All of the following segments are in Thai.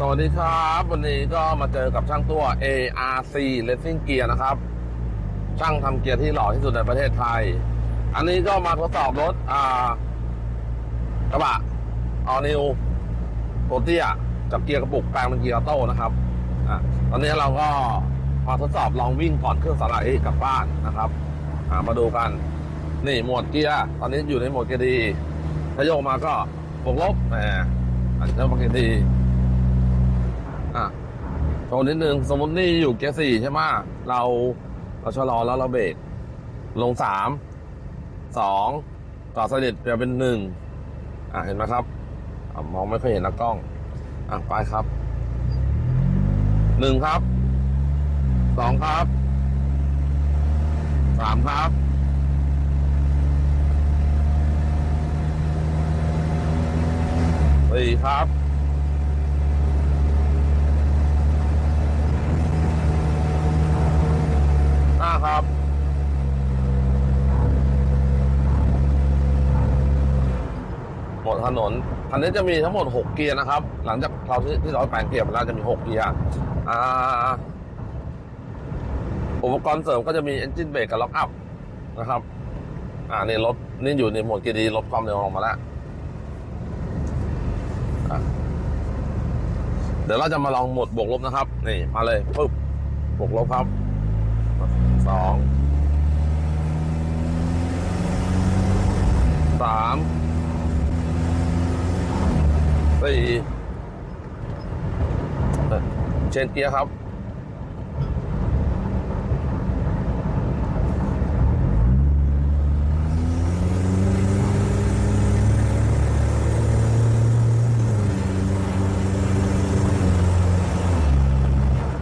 สวัสดีครับ วันนี้ก็มาเจอกับช่างตัว ARC Racing Gear นะครับ ช่างทำเกียร์ที่หล่อที่สุดในประเทศไทย อันนี้ก็มาทดสอบรถอ่ากระบะออนิวโปเตียกับเกียร์กระปุกแปลงเป็นเกียร์ออโต้นะครับอะตอนนี้เราก็มาทดสอบลองวิ่งก่อนเครื่องสไลด์กลับบ้านนะครับอ่ามาดูกัน นี่หมวดเกียร์ตอนนี้อยู่ในหมวดเกียร์ดีถ้าโยกมาก็บวกลบแหมอันนี้โหมดเกียร์ดี อะโชว์นิดนึง สมมตินี่อยู่เกียร์สี่ใช่ไหมเราเราชะลอแล้วเราเบรกลงสามสองต่อสนิทเปลี่ยนเป็นหนึ่งอะเห็นไหมครับอมองไม่ค่อยเห็นนะกล้อง อะไปครับหนึ่งครับสองครับสามครับสี่ครับ ห น้าครับหมดถนนคันนี้จะมีทั้งหมด 6 เกียร์นะครับ หลังจากเราที่ที่เราแปลงเกียร์ไปแล้วจะมี 6 เกียร์อ่าอุปกรณ์เสริมก็จะมี engine brake กับ lock up นะครับ อ่านี่รถนี่อยู่ในโหมดเกียร์ดีลดความเร็วลงมาแล้วเดี๋ยวเราจะมาลองหมดบวกลบนะครับ นี่มาเลยปึ๊บบวกลบครับ สองสามสี่เชนเกียร์ครับ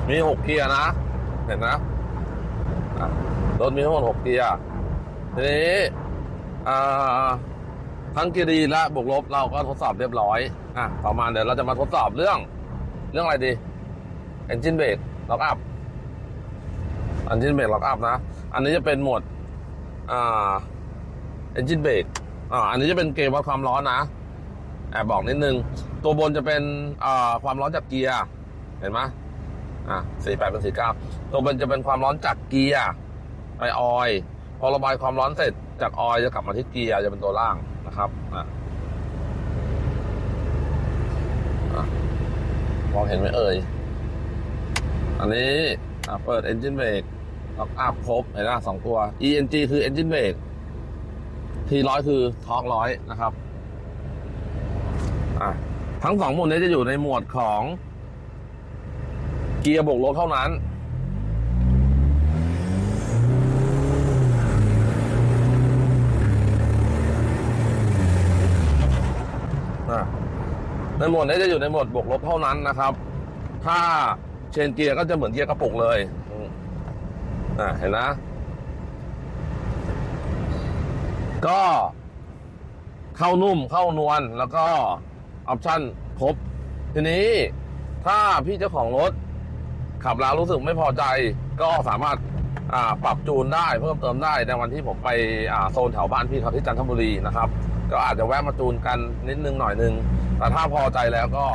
มีหกเกียร์นะ เห็นนะ อะรถมีทั้งหมด6เกียร์ทีนี้อ่าทั้งเกียร์ดีและบวกลบเราก็ทดสอบเรียบร้อยอะต่อมาเดี๋ยวเราจะมาทดสอบเรื่อง เรื่องอะไรดี engine brake lock up engine brake lock up นะ อันนี้จะเป็นโหมดอ่า engine brake อ่าอันนี้จะเป็นเกมวัดความร้อนนะแอบบอกนิดนึง ตัวบนจะเป็นอ่าความร้อนจากเกียร์ เห็นไหม อะสี่แปดเป็นสี่เก้าตัวบนจะเป็นความร้อนจากเกียร์ไปออยล์พอระบายความร้อนเสร็จจากออยล์จะกลับมาที่เกียร์จะเป็นตัวล่างนะครับอะมองเห็นไหมเอ่ย อันนี้อะเปิด engine brake ล็อกอัพครบเห็นไหมสองตัว ENG คือ engine brake T ร้อยคือทอร์กร้อยนะครับอะทั้งสองหมดนี้จะอยู่ในหมวดของ เกียร์บวกลบเท่านั้นอะในหมดนี้จะอยู่ในหมดบวกลบเท่านั้นนะครับ ถ้าเชนเกียร์ก็จะเหมือนเกียร์กระปุกเลยอืมอะเห็นนะ ก็เข้านุ่มเข้านวลแล้วก็ออปชั่นครบ ทีนี้ถ้าพี่เจ้าของรถ ขับแล้วรู้สึกไม่พอใจก็สามารถปรับจูนได้เพิ่มเติมได้ในวันที่ผมไปโซนแถวบ้านพี่เขาที่จันทบุรีนะครับ ก็อาจจะแวะมาจูนกันนิดนึงหน่อยนึง แต่ถ้าพอใจแล้วก็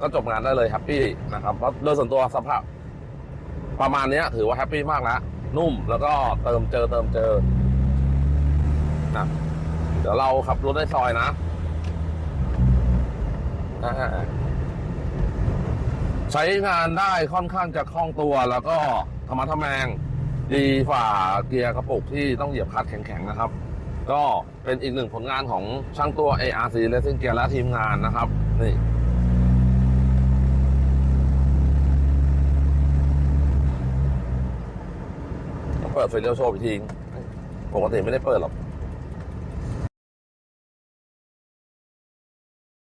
ก็จบงานได้เลยแฮปปี้นะครับเพราะโดยส่วนตัวสภาพประมาณนี้ถือว่าแฮปปี้มากแล้วนุ่มแล้วก็เติมเจอเติมเจอนะเดี๋ยวเราขับรถในซอยนะอ่า ใช้งานได้ค่อนข้างจะคล่องตัวแล้วก็ธรรมะทะแมง ดีฝ่าเกียร์กระปุกที่ต้องเหยียบคลัดแข็งๆนะครับ ก็เป็นอีกหนึ่งผลงานของช่างตัว ARC Racing Gear และทีมงานนะครับนี่เปิดไฟเลี้ยวโชว์อีกทีปกติไม่ได้เปิดหรอก